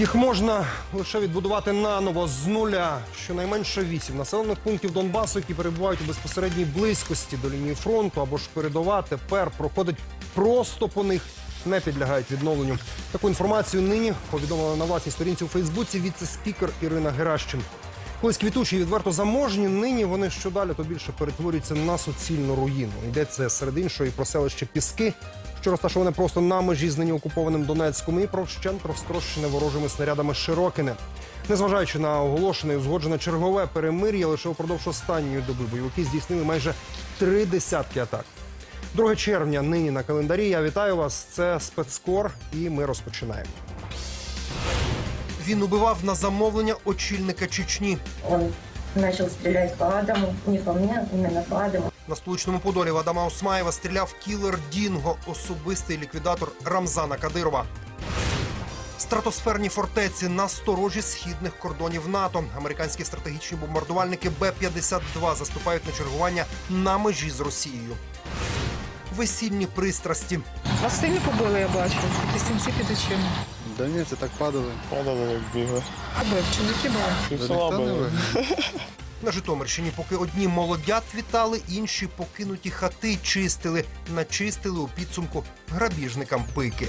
Їх можна лише відбудувати наново з нуля. Щонайменше вісім населених пунктів Донбасу, які перебувають у безпосередній близькості до лінії фронту або ж передова, тепер проходить просто по них. Не підлягають відновленню. Таку інформацію нині повідомила на власній сторінці у Фейсбуці віце-спікер Ірина Геращин. Колись квітучі відверто заможні, нині вони що далі, то більше перетворюються на суцільну руїну. Йдеться серед іншого і про селище Піски, що розташоване просто на межі з нині окупованим Донецьком, і про вщент розтрощене ворожими снарядами Широкине. Незважаючи на оголошене і узгоджене чергове перемир'я, лише упродовж останньої доби бойовики здійснили майже три десятки атак. 2 червня нині на календарі. Я вітаю вас. Це спецкор, і ми розпочинаємо. Він убивав на замовлення очільника Чечні. Он начал стрелять по Адаму, не по мне, именно по Адаму. На столичному Подолі в Адама Осмаєва стріляв кілер Дінго, особистий ліквідатор Рамзана Кадирова. Стратосферні фортеці на сторожі східних кордонів НАТО. Американські стратегічні бомбардувальники Б-52 заступають на чергування на межі з Росією. Весільні пристрасті. Вас сильно побили, я бачу. І сінці під очима. Да ні, це так падали. Падали, як бігли. А бив, чоловіки били. Пів На Житомирщині, поки одні молодят вітали, інші покинуті хати чистили, начистили у підсумку грабіжникам пики.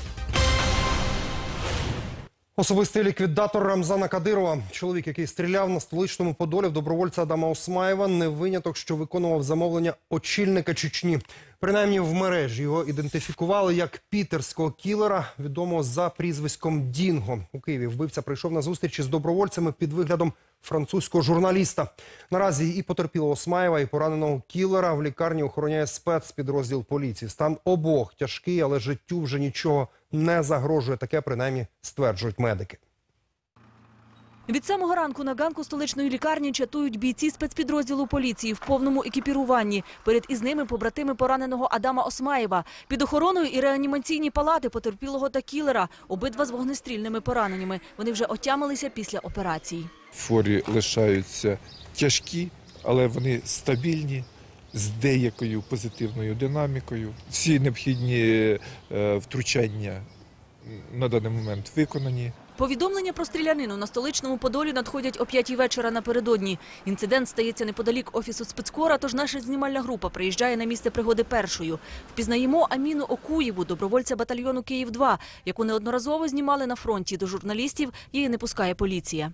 Особистий ліквідатор Рамзана Кадирова, чоловік, який стріляв на столичному Подолі в добровольця Адама Осмаєва, не виняток, що виконував замовлення очільника Чечні. Принаймні в мережі його ідентифікували як пітерського кілера, відомого за прізвиськом Дінго. У Києві вбивця прийшов на зустріч із добровольцями під виглядом французького журналіста. Наразі і потерпілого Смаєва, і пораненого кілера в лікарні охороняє спецпідрозділ поліції. Стан обох тяжкий, але життю вже нічого не загрожує. Таке принаймні стверджують медики. Від самого ранку на ганку столичної лікарні чатують бійці спецпідрозділу поліції в повному екіпіруванні. Перед із ними побратими пораненого Адама Осмаєва. Під охороною і реанімаційні палати потерпілого та кілера. Обидва з вогнестрільними пораненнями. Вони вже отямилися після операції. форі лишаються тяжкі, але вони стабільні. З деякою позитивною динамікою. Всі необхідні е, втручання на даний момент виконані. Повідомлення про стрілянину на столичному Подолі надходять о п'ятій вечора напередодні. Інцидент стається неподалік офісу спецкора, тож наша знімальна група приїжджає на місце пригоди першою. Впізнаємо Аміну Окуєву, добровольця батальйону Київ-2, яку неодноразово знімали на фронті. До журналістів її не пускає поліція.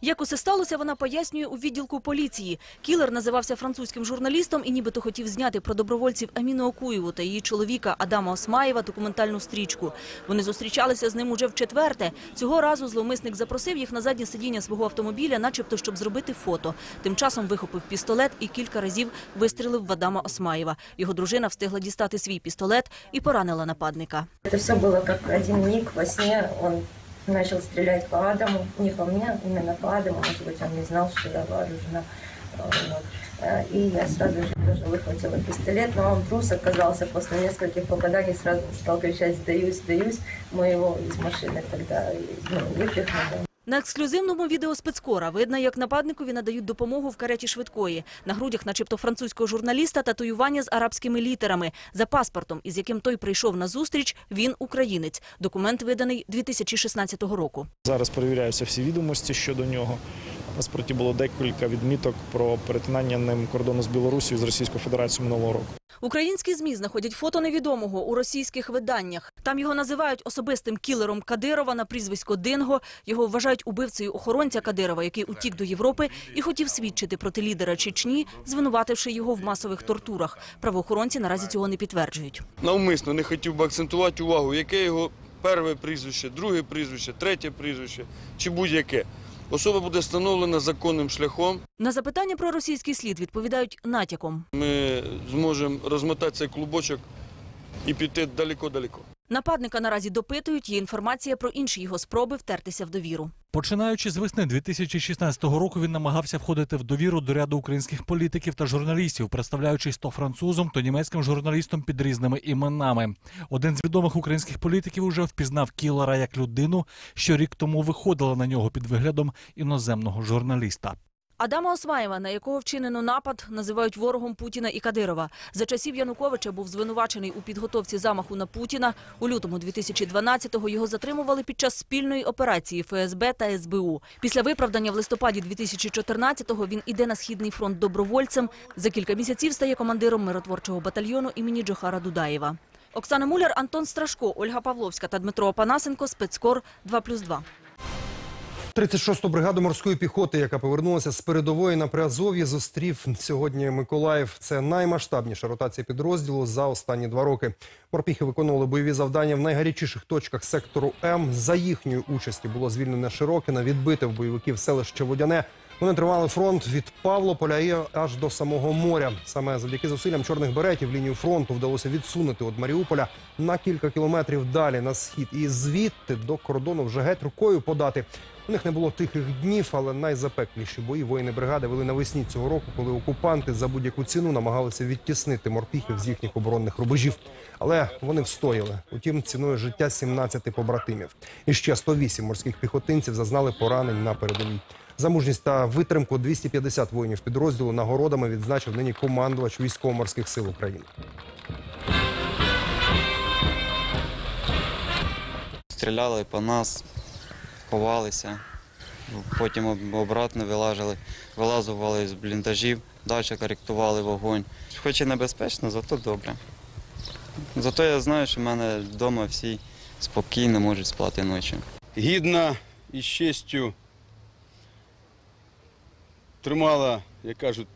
Як усе сталося, вона пояснює у відділку поліції. Кілер називався французьким журналістом і нібито хотів зняти про добровольців Аміну Окуєву та її чоловіка Адама Осмаєва документальну стрічку. Вони зустрічалися з ним уже вчетверте. Цього разу зловмисник запросив їх на заднє сидіння свого автомобіля, начебто, щоб зробити фото. Тим часом вихопив пістолет і кілька разів вистрілив в Адама Осмаєва. Його дружина встигла дістати свій пістолет і поранила нападника. Это все было как один миг во сне. Он начал стрелять по Адаму, не по мне, именно по Адаму. Может быть, он не знал, что я вооружена. Э, вот. Э, И я сразу же тоже выхватила пистолет, но он трус оказался после нескольких попаданий, сразу стал кричать «сдаюсь, сдаюсь». Мы его из машины тогда ну, выпихнули. На ексклюзивному відео спецкора видно, як нападникові надають допомогу в кареті швидкої. На грудях, начебто, французького журналіста, татуювання з арабськими літерами. За паспортом, із яким той прийшов на зустріч, він українець. Документ виданий 2016 року. Зараз перевіряються всі відомості щодо нього. Паспорті було декілька відміток про перетинання ним кордону з Білорусією з Російською Федерацією минулого року. Українські ЗМІ знаходять фото невідомого у російських виданнях. Там його називають особистим кілером Кадирова на прізвисько Динго. Його вважають убивцею охоронця Кадирова, який утік до Європи і хотів свідчити проти лідера Чечні, звинувативши його в масових тортурах. Правоохоронці наразі цього не підтверджують. навмисно не хотів би акцентувати увагу, яке його перше прізвище, друге прізвище, третє прізвище чи будь-яке. Особа буде встановлена законним шляхом. На запитання про російський слід відповідають натяком. Ми зможемо розмотати цей клубочок і піти далеко-далеко. Нападника наразі допитують. Є інформація про інші його спроби втертися в довіру. Починаючи з весни 2016 року, він намагався входити в довіру до ряду українських політиків та журналістів, представляючись то французом, то німецьким журналістом під різними іменами. Один з відомих українських політиків уже впізнав кілера як людину, що рік тому виходила на нього під виглядом іноземного журналіста. Адама Осмаєва, на якого вчинено напад, називають ворогом Путіна і Кадирова. За часів Януковича був звинувачений у підготовці замаху на Путіна. У лютому 2012-го його затримували під час спільної операції ФСБ та СБУ. Після виправдання в листопаді 2014-го він іде на східний фронт добровольцем. За кілька місяців стає командиром миротворчого батальйону імені Джохара Дудаєва. Оксана Муляр, Антон Страшко, Ольга Павловська та Дмитро Опанасенко. Спецкор 2+,2. 36-ту бригаду морської піхоти, яка повернулася з передової на Приазов'ї, зустрів сьогодні Миколаїв. Це наймасштабніша ротація підрозділу за останні два роки. Морпіхи виконували бойові завдання в найгарячіших точках сектору М. За їхньою участі було звільнене Широкине, відбите в бойовиків селище Водяне. Вони тримали фронт від Павлополя і аж до самого моря. Саме завдяки зусиллям чорних беретів лінію фронту вдалося відсунути від Маріуполя на кілька кілометрів далі на схід. І звідти до кордону вже геть рукою подати. У них не було тихих днів, але найзапекліші бої воїни бригади вели навесні цього року, коли окупанти за будь-яку ціну намагалися відтіснити морпіхів з їхніх оборонних рубежів. Але вони встояли. Утім, ціною життя 17 побратимів. І ще 108 морських піхотинців зазнали поранень на передовій. За мужність та витримку 250 воїнів підрозділу нагородами відзначив нині командувач військово-морських сил України. Стріляли по нас, ховалися, потім обратно вилажили, вилазували з бліндажів, далі коректували вогонь. Хоч і небезпечно, зато добре. Зато я знаю, що в мене вдома всі спокійно можуть спати ночі. гідно і з честю тримала, як кажуть,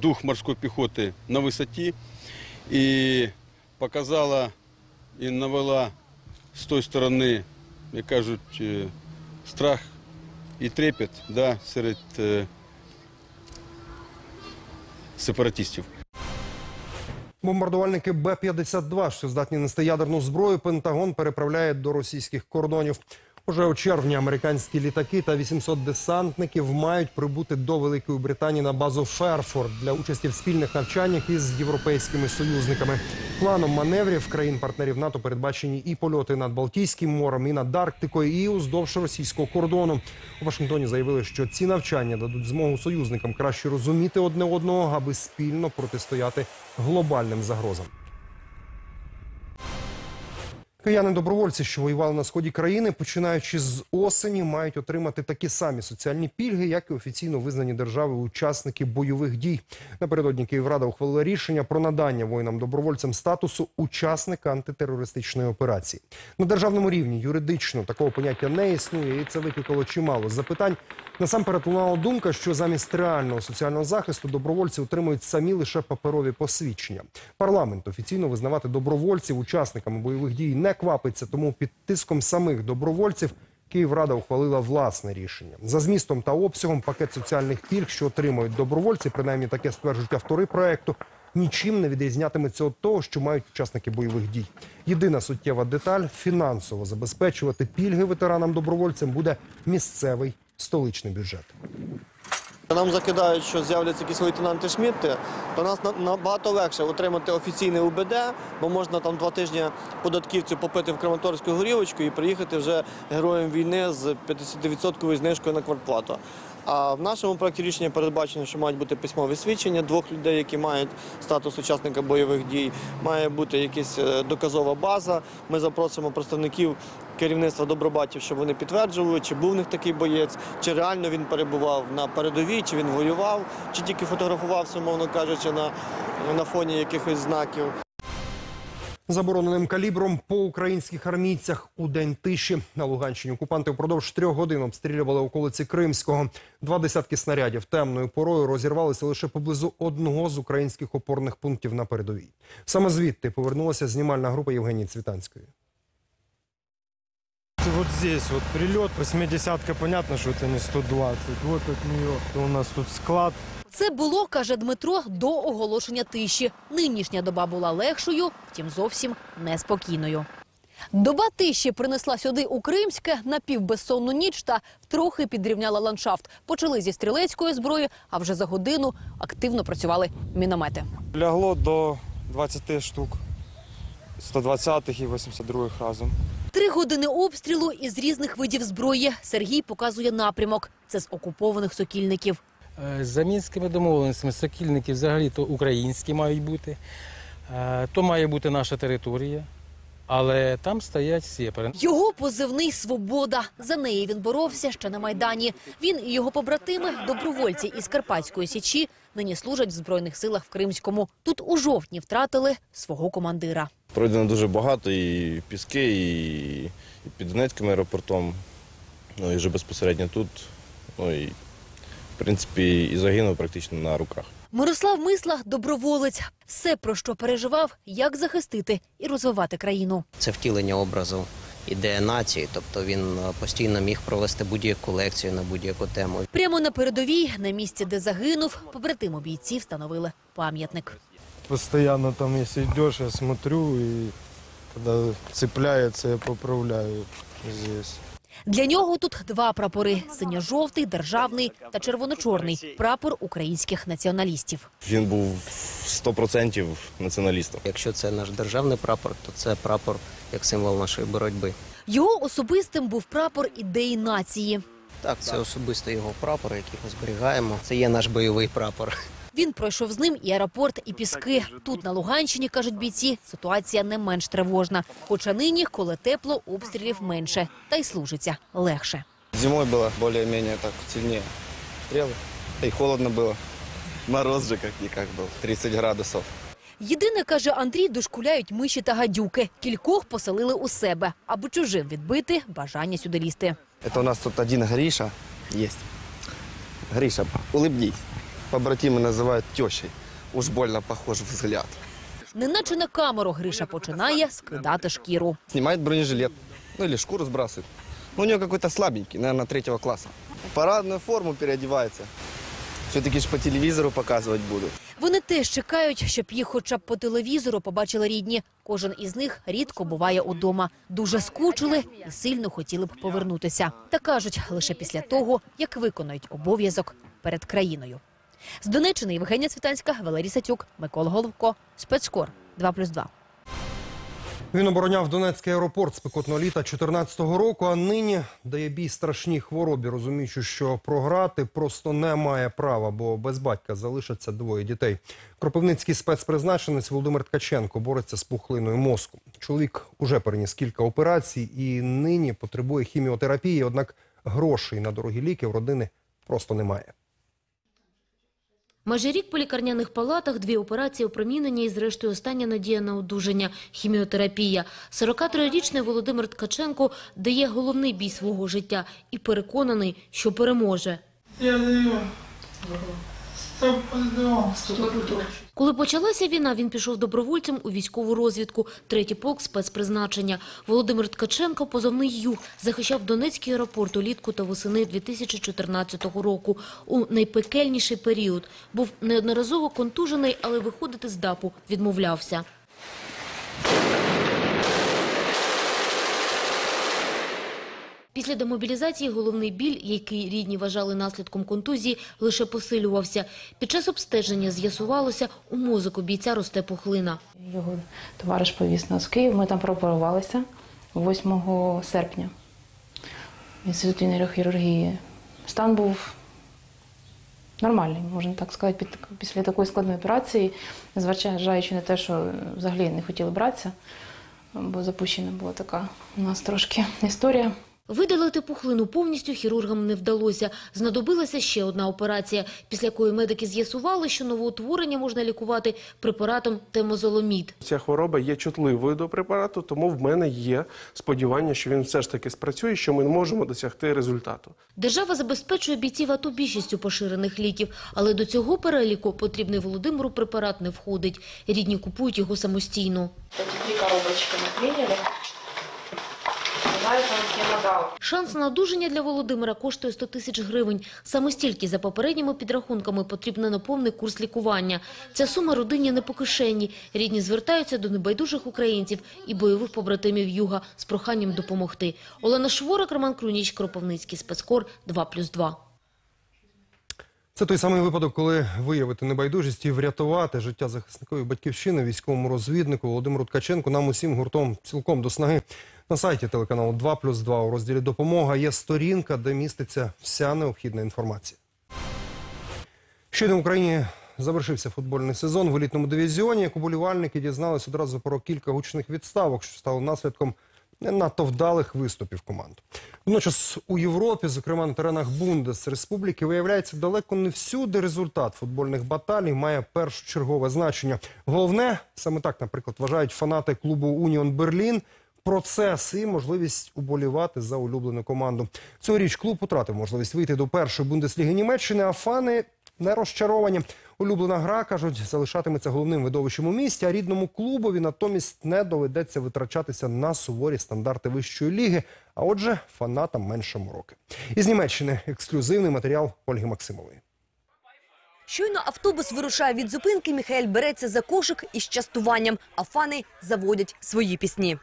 дух морської піхоти на висоті і показала і навела з тої сторони, як кажуть, е, страх і трепет да, серед е, сепаратистів. Бомбардувальники Б-52, що здатні нести ядерну зброю, Пентагон переправляє до російських кордонів. Уже у червні американські літаки та 800 десантників мають прибути до Великої Британії на базу Ферфорд для участі в спільних навчаннях із європейськими союзниками. Планом маневрів країн-партнерів НАТО передбачені і польоти над Балтійським морем, і над Арктикою, і уздовж російського кордону. У Вашингтоні заявили, що ці навчання дадуть змогу союзникам краще розуміти одне одного, аби спільно протистояти глобальним загрозам. Кияни-добровольці, що воювали на сході країни, починаючи з осені, мають отримати такі самі соціальні пільги, як і офіційно визнані держави учасники бойових дій. Напередодні Київрада ухвалила рішення про надання воїнам-добровольцям статусу учасника антитерористичної операції. На державному рівні юридично такого поняття не існує, і це викликало чимало запитань. Насамперед лунала думка, що замість реального соціального захисту добровольці отримують самі лише паперові посвідчення. Парламент офіційно визнавати добровольців учасниками бойових дій не квапиться, тому під тиском самих добровольців Київрада ухвалила власне рішення. За змістом та обсягом пакет соціальних пільг, що отримують добровольці, принаймні таке стверджують автори проекту, нічим не відрізнятиметься від того, що мають учасники бойових дій. Єдина суттєва деталь фінансово забезпечувати пільги ветеранам-добровольцям буде місцевий столичний бюджет. Нам закидають, що з'являться якісь лейтенанти Шмітти, то нас на- набагато легше отримати офіційне УБД, бо можна там два тижні податківцю попити в Краматорську горілочку і приїхати вже героєм війни з 50% знижкою на квартплату. А в нашому проєкті рішення передбачено, що мають бути письмові свідчення двох людей, які мають статус учасника бойових дій. Має бути якась е, доказова база. Ми запросимо представників керівництва Добробатів, щоб вони підтверджували, чи був в них такий боєць, чи реально він перебував на передовій, чи він воював, чи тільки фотографувався, мовно кажучи, на, на фоні якихось знаків. Забороненим калібром по українських армійцях у день тиші на Луганщині окупанти впродовж трьох годин обстрілювали околиці Кримського. Два десятки снарядів темною порою розірвалися лише поблизу одного з українських опорних пунктів на передовій. Саме звідти повернулася знімальна група Євгенії Цвітанської. Вот здесь вот прилет, 80-ка, понятно, что это не 120. Вот от нее у нас тут склад. Це було, каже Дмитро, до оголошення тиші. Нинішня доба була легшою, втім зовсім неспокійною. Доба тиші принесла сюди у Кримське напівбезсонну ніч та трохи підрівняла ландшафт. Почали зі стрілецької зброї, а вже за годину активно працювали міномети. Лягло до 20 штук. 120-х і 82-х разом. Три години обстрілу із різних видів зброї. Сергій показує напрямок. Це з окупованих сокільників. Е, За мінськими домовленостями сокільники взагалі то українські мають бути, Е, то має бути наша територія, але там стоять сєпари. Його позивний «Свобода». За неї він боровся ще на Майдані. Він і його побратими, добровольці із Карпатської Січі, нині служать в Збройних силах в Кримському. Тут у жовтні втратили свого командира. Пройдено дуже багато і піски, і, і під Донецьким аеропортом, ну і вже безпосередньо тут. Ну і в принципі і загинув практично на руках. Мирослав Мисла – доброволець. Все, про що переживав, як захистити і розвивати країну. Це втілення образу ідеї нації, тобто він е, постійно міг провести будь-яку лекцію на будь-яку тему. Прямо на передовій, на місці, де загинув, побратиму бійці встановили пам'ятник. Постоянно там, если идешь, я смотрю, и когда цепляется, я поправляю здесь. Для нього тут два прапори – синьо-жовтий, державний та червоно-чорний – прапор українських націоналістів. Він був 100% націоналістом. Якщо це наш державний прапор, то це прапор як символ нашої боротьби. Його особистим був прапор ідеї нації. Так, це особисто його прапор, який ми зберігаємо. Це є наш бойовий прапор. Він пройшов з ним і аеропорт, і піски. Тут, на Луганщині, кажуть бійці, ситуація не менш тривожна. Хоча нині, коли тепло, обстрілів менше. Та й служиться легше. Зимой было более-менее так сильнее стрелы. Да и холодно было. Мороз же как-никак был, 30 градусов. Єдине, каже Андрій, дошкуляють миші та гадюки. Кількох поселили у себе, аби чужим відбити бажання сюди лізти. Это у нас тут один Гриша есть. Гриша, улыбнись. Побратимы называют тещей. Уж больно похож взгляд. Неначе на камеру Гриша починає скидати шкіру. Снимает бронежилет. Ну или шкуру сбрасывает. Ну, у него какой-то слабенький, наверное, третьего класса. Парадную форму переодевается. Все-таки ж по телевизору показывать будут. Вони теж чекають, щоб їх хоча б по телевізору побачили рідні. Кожен із них рідко буває удома. Дуже скучили і сильно хотіли б повернутися. Та кажуть, лише після того, як виконають обов'язок перед країною. З Донеччини Євгенія Цвітанська, Валерій Сатюк, Микола Головко, Спецкор 2+,2. Він обороняв Донецький аеропорт спекотного літа 14-го року, а нині дає бій страшній хворобі, розуміючи, що програти просто не має права, бо без батька залишаться двоє дітей. Кропивницький спецпризначенець Володимир Ткаченко бореться з пухлиною мозку. Чоловік уже переніс кілька операцій і нині потребує хіміотерапії, однак грошей на дорогі ліки в родини просто немає. Майже рік по лікарняних палатах, дві операції, опромінення і зрештою остання надія на одужання – хіміотерапія. 43-річний Володимир Ткаченко дає головний бій свого життя і переконаний, що переможе. Я даю. Коли почалася війна, він пішов добровольцем у військову розвідку. Третій полк спецпризначення. Володимир Ткаченко, позовний «Юг», захищав Донецький аеропорт улітку та восени 2014 року. У найпекельніший період. Був неодноразово контужений, але виходити з ДАПу відмовлявся. Після демобілізації головний біль, який рідні вважали наслідком контузії, лише посилювався. Під час обстеження з'ясувалося, у мозку бійця росте пухлина. Його товариш повіз нас в Київ. Ми там прооперувалися 8 серпня в інституті нейрохірургії. Стан був нормальний, можна так сказати, після такої складної операції, зважаючи на те, що взагалі не хотіли братися, бо запущена була така у нас трошки історія. Видалити пухлину повністю хірургам не вдалося. Знадобилася ще одна операція, після якої медики з'ясували, що новоутворення можна лікувати препаратом темозоломід. Ця хвороба є чутливою до препарату, тому в мене є сподівання, що він все ж таки спрацює, що ми можемо досягти результату. Держава забезпечує бійців АТО більшістю поширених ліків, але до цього переліку потрібний Володимиру препарат не входить. Рідні купують його самостійно. Дві коробочки ми прийняли. Шанс на одужання для Володимира коштує 100 тисяч гривень. Саме стільки, за попередніми підрахунками, потрібно на повний курс лікування. Ця сума родині не по кишені. Рідні звертаються до небайдужих українців і бойових побратимів Юга з проханням допомогти. Олена Шворак, Роман Круніч, Кропивницький, спецкор 2+,2. Це той самий випадок, коли виявити небайдужість і врятувати життя захисникові батьківщини, військовому розвіднику Володимиру Ткаченку. Нам усім гуртом цілком до снаги. На сайті телеканалу 2+,2 у розділі «Допомога» є сторінка, де міститься вся необхідна інформація. Щойно в Україні завершився футбольний сезон в елітному дивізіоні. Як уболівальники дізнались одразу про кілька гучних відставок, що стало наслідком не надто вдалих виступів команд. Водночас у Європі, зокрема на теренах Бундес Республіки, виявляється далеко не всюди результат футбольних баталій має першочергове значення. Головне, саме так, наприклад, вважають фанати клубу Уніон Берлін. Процес і можливість уболівати за улюблену команду. Цьогоріч клуб втратив можливість вийти до першої бундесліги Німеччини, а фани не розчаровані. Улюблена гра, кажуть, залишатиметься головним видовищем у місті, а рідному клубові натомість не доведеться витрачатися на суворі стандарти вищої ліги. А отже, фанатам менше мороки. Із Німеччини ексклюзивний матеріал Ольги Максимової. Щойно автобус вирушає від зупинки, Міхаель береться за кошик із частуванням, а фани заводять свої пісні.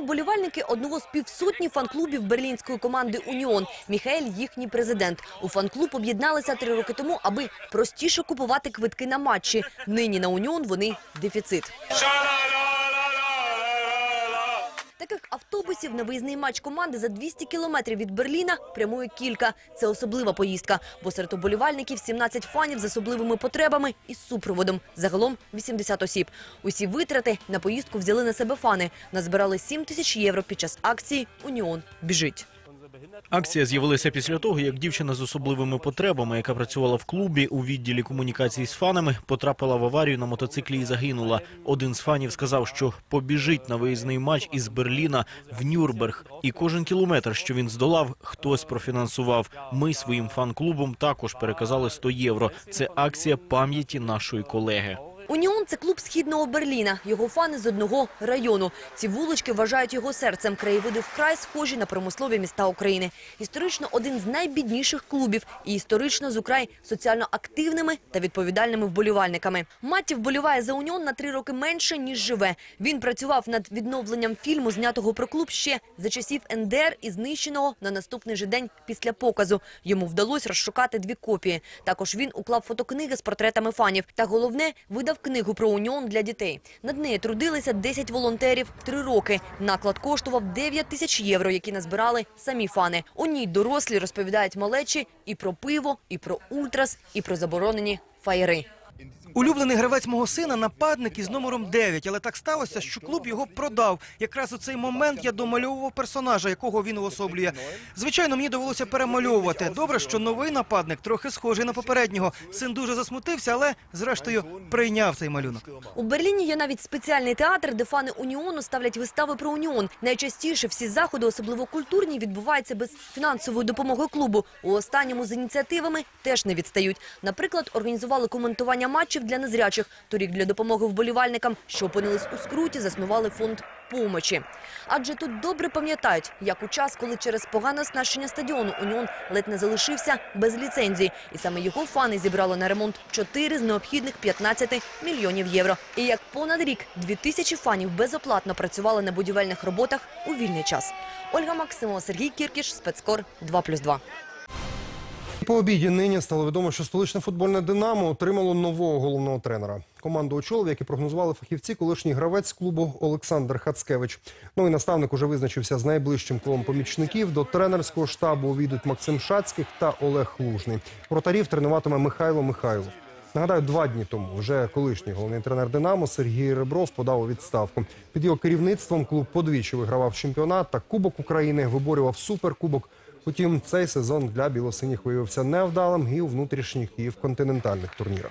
Вболівальники одного з півсотні фан-клубів берлінської команди «Уніон». Міхаель – їхній президент. У фан-клуб об'єдналися три роки тому, аби простіше купувати квитки на матчі. Нині на «Уніон» вони – дефіцит. Таких автобусів на виїзний матч команди за 200 кілометрів від Берліна прямує кілька. Це особлива поїздка, бо серед оболівальників 17 фанів з особливими потребами і супроводом. Загалом 80 осіб. Усі витрати на поїздку взяли на себе фани. Назбирали 7 тисяч євро під час акції «Уніон біжить». Акція з'явилася після того, як дівчина з особливими потребами, яка працювала в клубі у відділі комунікації з фанами, потрапила в аварію на мотоциклі і загинула. Один з фанів сказав, що побіжить на виїзний матч із Берліна в Нюрнберг. І кожен кілометр, що він здолав, хтось профінансував. Ми своїм фан-клубом також переказали 100 євро. Це акція пам'яті нашої колеги. «Уніон» – це клуб східного Берліна. Його фани з одного району. Ці вулички вважають його серцем. Краєвиди вкрай схожі на промислові міста України. Історично один з найбідніших клубів і історично з украй соціально активними та відповідальними вболівальниками. Матті вболіває за «Уніон» на три роки менше, ніж живе. Він працював над відновленням фільму, знятого про клуб ще за часів НДР і знищеного на наступний же день після показу. Йому вдалося розшукати дві копії. Також він уклав фотокниги з портретами фанів. Та головне – видав книгу про «Уніон» для дітей. Над нею трудилися 10 волонтерів три роки. Наклад коштував 9 тисяч євро, які назбирали самі фани. У ній дорослі розповідають малечі і про пиво, і про ультрас, і про заборонені фаєри. Улюблений гравець мого сина нападник із номером 9, але так сталося, що клуб його продав. Якраз у цей момент я домальовував персонажа, якого він уособлює. Звичайно, мені довелося перемальовувати. Добре, що новий нападник трохи схожий на попереднього. Син дуже засмутився, але зрештою прийняв цей малюнок. У Берліні є навіть спеціальний театр, де фани Уніону ставлять вистави про Уніон. Найчастіше всі заходи, особливо культурні, відбуваються без фінансової допомоги клубу. У останньому з ініціативами теж не відстають. Наприклад, організували коментування матчів для незрячих. Торік для допомоги вболівальникам, що опинились у скруті, заснували фонд помочі. Адже тут добре пам'ятають, як у час, коли через погане оснащення стадіону Уніон ледь не залишився без ліцензії. І саме його фани зібрали на ремонт 4 з необхідних 15 мільйонів євро. І як понад рік 2000 фанів безоплатно працювали на будівельних роботах у вільний час. Ольга Максимова, Сергій Кіркіш, спецкор 2+,2. По обіді нині стало відомо, що столичне футбольне Динамо отримало нового головного тренера. Команду очолив, як і прогнозували фахівці, колишній гравець клубу Олександр Хацкевич. Новий наставник уже визначився з найближчим колом помічників. До тренерського штабу увійдуть Максим Шацьких та Олег Лужний. Вратарів тренуватиме Михайло Михайлов. Нагадаю, два дні тому вже колишній головний тренер Динамо Сергій Ребров подав у відставку. Під його керівництвом клуб подвічі вигравав чемпіонат та Кубок України, виборював суперкубок. Утім, цей сезон для білосиніх виявився невдалим і у внутрішніх, і в континентальних турнірах.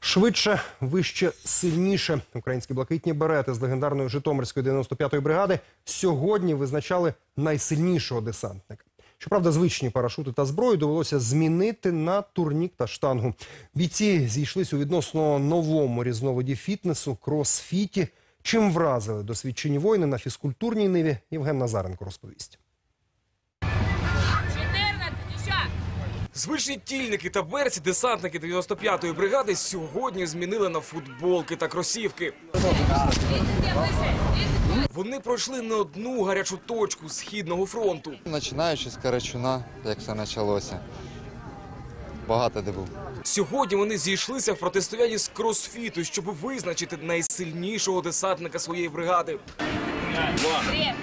Швидше, вище, сильніше. Українські блакитні берети з легендарної Житомирської 95-ї бригади сьогодні визначали найсильнішого десантника. Щоправда, звичні парашути та зброю довелося змінити на турнік та штангу. Бійці зійшлись у відносно новому різновиді фітнесу кросфіті. Чим вразили досвідчені воїни на фізкультурній ниві, Євген Назаренко розповість. Звичні тільники та берці десантники 95-ї бригади сьогодні змінили на футболки та кросівки. Вони пройшли не одну гарячу точку східного фронту. Починаючи з Карачуна, як все почалося. Багато де був. Сьогодні вони зійшлися в протистоянні з кросфіту, щоб визначити найсильнішого десантника своєї бригади. Три.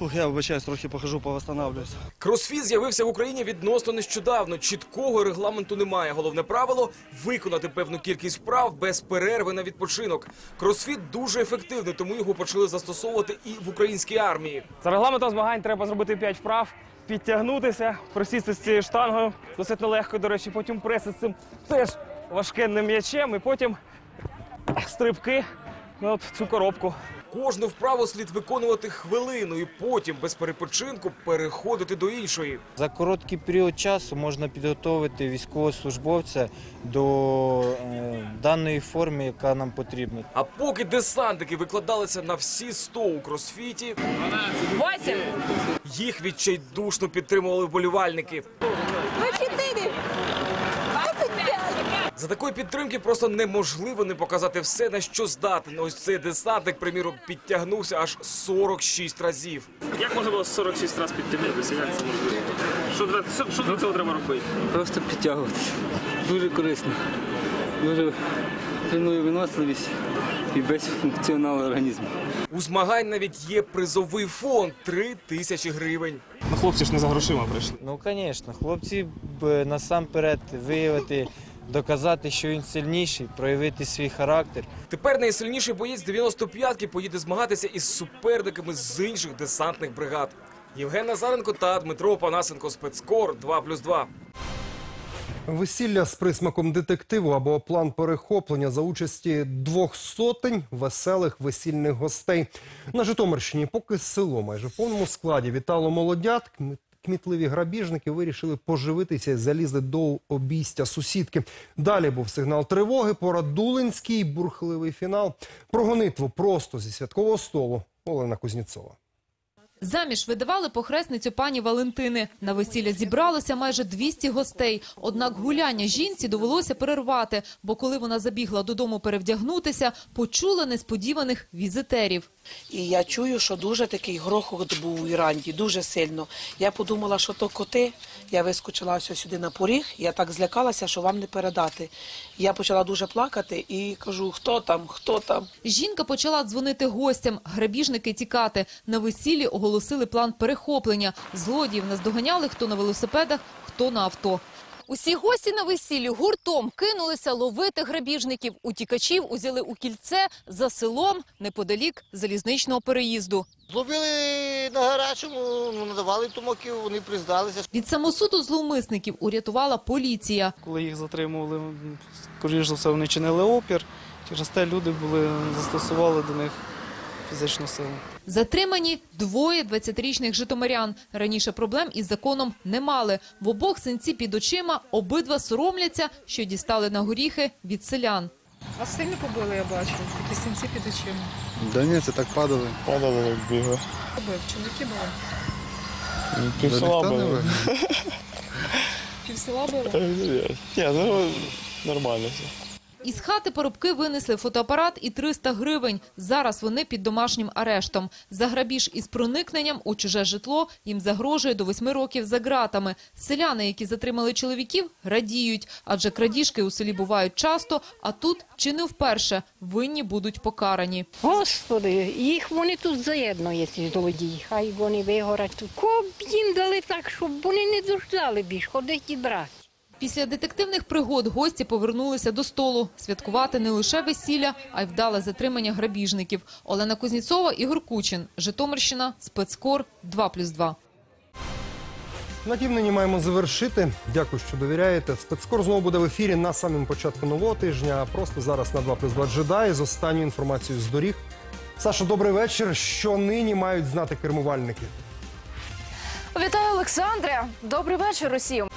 Ух, я вибачаюсь, трохи похожу, повостанавливаюсь. Кросфіт з'явився в Україні відносно нещодавно. Чіткого регламенту немає. Головне правило виконати певну кількість вправ без перерви на відпочинок. Кросфіт дуже ефективний, тому його почали застосовувати і в українській армії. За регламентом змагань треба зробити 5 вправ, підтягнутися, просісти з цією штангою, досить нелегко, до речі, потім преси з цим теж важкенним м'ячем, і потім стрибки ну, цю коробку. Кожну вправу слід виконувати хвилину і потім без перепочинку переходити до іншої. За короткий період часу можна підготовити військовослужбовця до е, даної форми, яка нам потрібна. А поки десантники викладалися на всі 100 у кросфіті, їх відчайдушно підтримували вболівальники. За такої підтримки просто неможливо не показати все, на що здатен. Ось цей десантник, приміром, підтягнувся аж 46 разів. Як можна було 46 разів підтягнутися? Як це можливо? Що, для- що, що для цього треба робити? Просто підтягуватися. Дуже корисно. Дуже тренує виносливість і весь функціонал організму. У змагань навіть є призовий фонд 3 тисячі гривень. Ну, хлопці ж не за грошима прийшли. Ну, звісно, хлопці б насамперед виявити, доказати, що він сильніший, проявити свій характер. Тепер найсильніший боєць 95-ки поїде змагатися із суперниками з інших десантних бригад. Євген Назаренко та Дмитро Панасенко спецкор 2+,2. Весілля з присмаком детективу або план перехоплення за участі двох сотень веселих весільних гостей. На Житомирщині поки село майже в повному складі вітало молодят. Км- Кмітливі грабіжники вирішили поживитися і залізли до обійстя сусідки. Далі був сигнал тривоги, порадулинський бурхливий фінал. Про гонитву просто зі святкового столу Олена Кузніцова. Заміж видавали похресницю пані Валентини. На весілля зібралося майже 200 гостей. Однак гуляння жінці довелося перервати, бо коли вона забігла додому перевдягнутися, почула несподіваних візитерів. І я чую, що дуже такий грохот був у Іранді, дуже сильно. Я подумала, що то коти. Я вискочила сюди на поріг. Я так злякалася, що вам не передати. Я почала дуже плакати і кажу, хто там, хто там. Жінка почала дзвонити гостям, грабіжники тікати. На весіллі оголосили план перехоплення. Злодіїв наздоганяли хто на велосипедах, хто на авто. Усі гості на весіллі гуртом кинулися ловити грабіжників. Утікачів узяли у кільце за селом неподалік залізничного переїзду. Зловили на гарячому, ну, надавали тумаків, вони приздалися. Від самосуду зловмисників урятувала поліція. Коли їх затримували, скоріш за все, вони чинили опір. Через те люди були, застосували до них фізичну силу. Затримані двоє 20-річних житомирян. Раніше проблем із законом не мали. В обох синці під очима обидва соромляться, що дістали на горіхи від селян. Вас сильно побили, я бачу. Такі синці під очима. Да ні, це так падали. Падали, як бігли. Побив, чоловіки були. Півсела було. Півсела було? Ні, ну нормально все. Із хати поробки винесли фотоапарат і 300 гривень. Зараз вони під домашнім арештом. За грабіж із проникненням у чуже житло їм загрожує до 8 років за ґратами. Селяни, які затримали чоловіків, радіють, адже крадіжки у селі бувають часто, а тут чи не вперше винні будуть покарані. Господи, їх вони тут заєднує, ці злодії. Хай вони вигорять. Кого їм дали так, щоб вони не дождали більш, ходить і брати. Після детективних пригод гості повернулися до столу. Святкувати не лише весілля, а й вдале затримання грабіжників. Олена Кузнєцова, Ігор Кучин. Житомирщина. Спецкор 2+,2. На тім нині маємо завершити. Дякую, що довіряєте. Спецкор знову буде в ефірі на самому початку нового тижня. Просто зараз на 2 плюс 2 джедаї з останньою інформацією з доріг. Саша, добрий вечір. Що нині мають знати кермувальники? Вітаю, Олександре. Добрий вечір, Росію.